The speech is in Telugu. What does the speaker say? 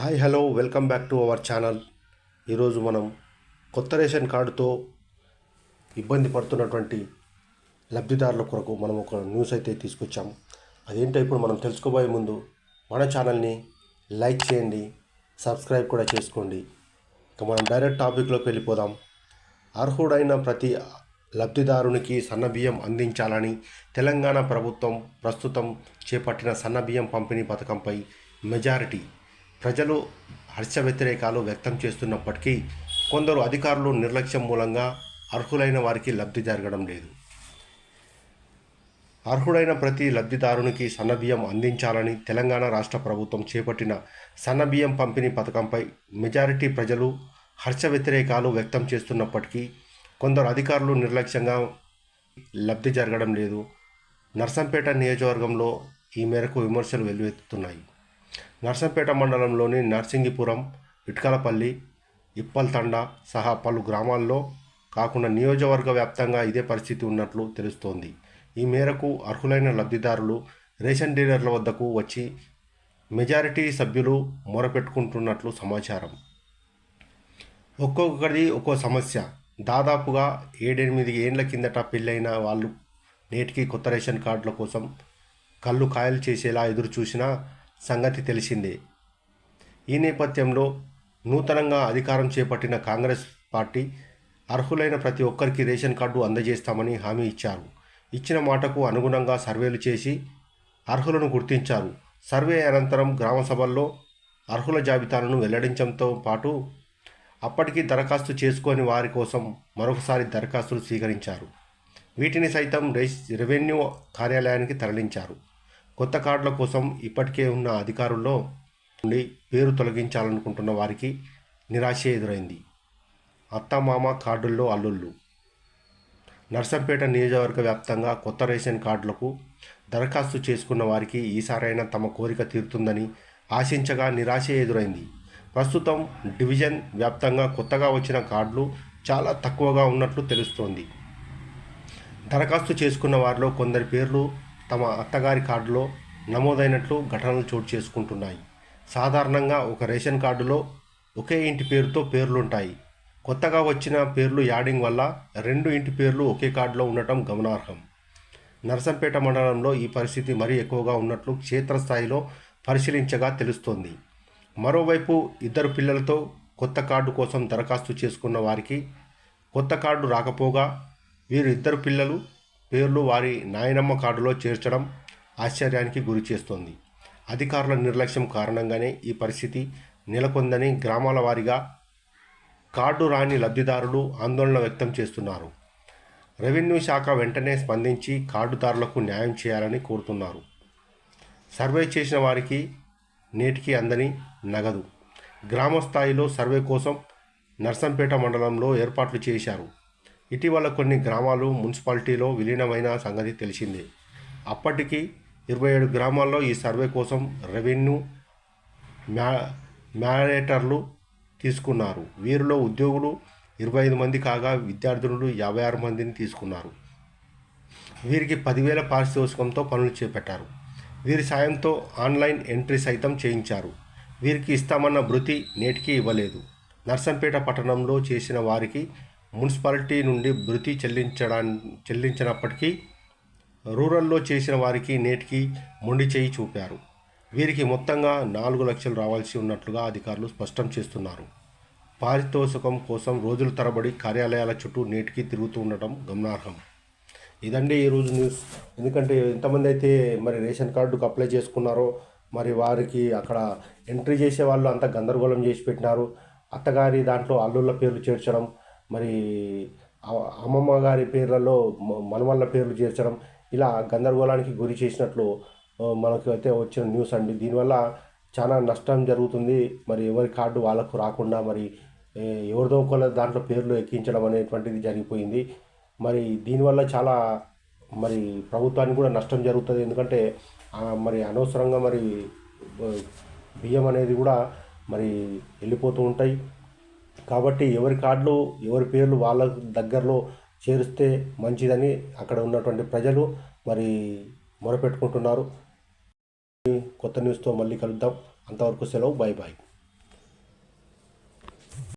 Hi hello welcome back to our channel. ఈరోజు మనం కొత్త రేషన్ కార్డుతో ఇబ్బంది పడుతున్నటువంటి లబ్ధిదారుల కొరకు మనం ఒక న్యూస్ అయితే తీసుకొచ్చాం. అదేంటో ఇప్పుడు మనం తెలుసుకోబోయే ముందు మన ఛానల్ని లైక్ చేయండి సబ్స్క్రైబ్ కూడా చేసుకోండి. ఇక మనం డైరెక్ట్ టాపిక్లోకి వెళ్ళిపోదాం. అర్హుడైన ప్రతి లబ్ధిదారునికి సన్నబియ్యం అందించాలని తెలంగాణ ప్రభుత్వం ప్రస్తుతం చేపట్టిన సన్నబియ్యం పంపిణీ పథకంపై మెజారిటీ ప్రజలు హర్ష వ్యతిరేకాలు వ్యక్తం చేస్తున్నప్పటికీ కొందరు అధికారులు నిర్లక్ష్యం మూలంగా అర్హులైన వారికి లబ్ధి జరగడం లేదు. అర్హుడైన ప్రతి లబ్ధిదారునికి సన్నబియ్యం అందించాలని తెలంగాణ రాష్ట్ర ప్రభుత్వం చేపట్టిన సన్నబియ్యం పంపిణీ పథకంపై మెజారిటీ ప్రజలు హర్ష వ్యతిరేకాలు వ్యక్తం చేస్తున్నప్పటికీ కొందరు అధికారులు నిర్లక్ష్యంగా లబ్ధి జరగడం లేదు. నర్సంపేట నియోజకవర్గంలో ఈ మేరకు విమర్శలు వెల్లువెత్తుతున్నాయి నర్సంపేట మండలంలోని నర్సింగిపురం ఇట్కలపల్లి ఇప్పల్తండ సహా పలు గ్రామాల్లో కాకుండా నియోజకవర్గ వ్యాప్తంగా ఇదే పరిస్థితి ఉన్నట్లు తెలుస్తోంది. ఈ మేరకు అర్హులైన లబ్ధిదారులు రేషన్ డీలర్ల వద్దకు వచ్చి మెజారిటీ సభ్యులు మొరపెట్టుకుంటున్నట్లు సమాచారం. ఒక్కొక్కరిది ఒక్కో సమస్య. దాదాపుగా ఏడెనిమిది ఏండ్ల కిందట పెళ్ళైన వాళ్ళు నేటికి కొత్త రేషన్ కార్డుల కోసం కళ్ళు కాయలు చేసేలా ఎదురు చూసినా సంగతి తెలిసిందే. ఈ నేపథ్యంలో నూతనంగా అధికారం చేపట్టిన కాంగ్రెస్ పార్టీ అర్హులైన ప్రతి ఒక్కరికి రేషన్ కార్డు అందజేస్తామని హామీ ఇచ్చారు. ఇచ్చిన మాటకు అనుగుణంగా సర్వేలు చేసి అర్హులను గుర్తించారు. సర్వే అనంతరం గ్రామ సభల్లో అర్హుల జాబితాలను వెల్లడించడంతో పాటు అప్పటికి దరఖాస్తు చేసుకోని వారి కోసం మరొకసారి దరఖాస్తులు స్వీకరించారు. వీటిని సైతం రెవెన్యూ కార్యాలయానికి తరలించారు. కొత్త కార్డుల కోసం ఇప్పటికే ఉన్న అధికారుల్లో నుండి పేరు తొలగించాలనుకుంటున్న వారికి నిరాశ ఎదురైంది. అత్తమామ కార్డుల్లో అల్లుళ్ళు. నర్సంపేట నియోజకవర్గ వ్యాప్తంగా కొత్త రేషన్ కార్డులకు దరఖాస్తు చేసుకున్న వారికి ఈసారైనా తమ కోరిక తీరుతుందని ఆశించగా నిరాశ ఎదురైంది. ప్రస్తుతం డివిజన్ వ్యాప్తంగా కొత్తగా వచ్చిన కార్డులు చాలా తక్కువగా ఉన్నట్లు తెలుస్తోంది. దరఖాస్తు చేసుకున్న వారిలో కొందరి పేర్లు తమ అత్తగారి కార్డులో నమోదైనట్లు ఘటనలు చోటు చేసుకుంటున్నాయి. సాధారణంగా ఒక రేషన్ కార్డులో ఒకే ఇంటి పేరుతో పేర్లుంటాయి. కొత్తగా వచ్చిన పేర్లు యాడింగ్ వల్ల రెండు ఇంటి పేర్లు ఒకే కార్డులో ఉండటం గమనార్హం. నరసంపేట మండలంలో ఈ పరిస్థితి మరీ ఎక్కువగా ఉన్నట్లు క్షేత్రస్థాయిలో పరిశీలించగా తెలుస్తోంది. మరోవైపు ఇద్దరు పిల్లలతో కొత్త కార్డు కోసం దరఖాస్తు చేసుకున్న వారికి కొత్త కార్డు రాకపోగా వీరు ఇద్దరు పిల్లలు పేర్లు వారి నాయనమ్మ కార్డులో చేర్చడం ఆశ్చర్యానికి గురి చేస్తోంది. అధికారుల నిర్లక్ష్యం కారణంగానే ఈ పరిస్థితి నెలకొందని గ్రామాల వారీగా కార్డు రాని లబ్ధిదారులు ఆందోళన వ్యక్తం చేస్తున్నారు. రెవెన్యూ శాఖ వెంటనే స్పందించి కార్డుదారులకు న్యాయం చేయాలని కోరుతున్నారు. సర్వే చేసిన వారికి నేటికి అందని నగదు. గ్రామ స్థాయిలో సర్వే కోసం నర్సంపేట మండలంలో ఏర్పాట్లు చేశారు. ఇటీవల కొన్ని గ్రామాలు మున్సిపాలిటీలో విలీనమైన సంగతి తెలిసిందే. అప్పటికి ఇరవై ఏడు గ్రామాల్లో ఈ సర్వే కోసం రెవెన్యూ మ్యా మ్యారేటర్లు తీసుకున్నారు. వీరిలో ఉద్యోగులు ఇరవై ఐదు మంది కాగా విద్యార్థులు యాభై ఆరు మందిని తీసుకున్నారు. వీరికి పదివేల పారితోషికంతో పనులు చేపట్టారు. వీరి సాయంతో ఆన్లైన్ ఎంట్రీ సైతం చేయించారు. వీరికి ఇస్తామన్న భృతి నేటికి ఇవ్వలేదు. నర్సంపేట పట్టణంలో చేసిన వారికి మున్సిపాలిటీ నుండి భృతి చెల్లించడానికి చెల్లించినప్పటికీ రూరల్లో చేసిన వారికి నేటికి మొండి చేయి చూపారు. వీరికి మొత్తంగా నాలుగు లక్షలు రావాల్సి ఉన్నట్లుగా అధికారులు స్పష్టం చేస్తున్నారు. పారితోషికం కోసం రోజుల తరబడి కార్యాలయాల చుట్టూ నేటికి తిరుగుతూ ఉండటం గమనార్హం. ఇదండి ఈరోజు న్యూస్. ఎందుకంటే ఎంతమంది అయితే మరి రేషన్ కార్డుకు అప్లై చేసుకున్నారో మరి వారికి అక్కడ ఎంట్రీ చేసే వాళ్ళు అంత గందరగోళం చేసి పెట్టినారు. అత్తగారి దాంట్లో అల్లుళ్ళ పేర్లు చేర్చడం మరి అమ్మమ్మ గారి పేర్లలో మనవళ్ళ పేర్లు చేర్చడం ఇలా గందరగోళానికి గురి చేసినట్లు మనకు అయితే వచ్చిన న్యూస్ అండి. దీనివల్ల చాలా నష్టం జరుగుతుంది. మరి ఎవరి కార్డు వాళ్ళకు రాకుండా మరి ఎవరిదో ఒకళ్ళ దాంట్లో పేర్లు ఎక్కించడం అనేటువంటిది జరిగిపోయింది. మరి దీనివల్ల చాలా మరి ప్రభుత్వానికి కూడా నష్టం జరుగుతుంది. ఎందుకంటే మరి అనవసరంగా మరి బియ్యం అనేది కూడా మరి వెళ్ళిపోతూ ఉంటాయి. కాబట్టి ఎవరి కార్డులు ఎవరి పేర్లు వాళ్ళ దగ్గరలో చేరిస్తే మంచిదని అక్కడ ఉన్నటువంటి ప్రజలు మరి మొరపెట్టుకుంటున్నారు. కొత్త న్యూస్తో మళ్ళీ కలుద్దాం. అంతవరకు సెలవు. Bye bye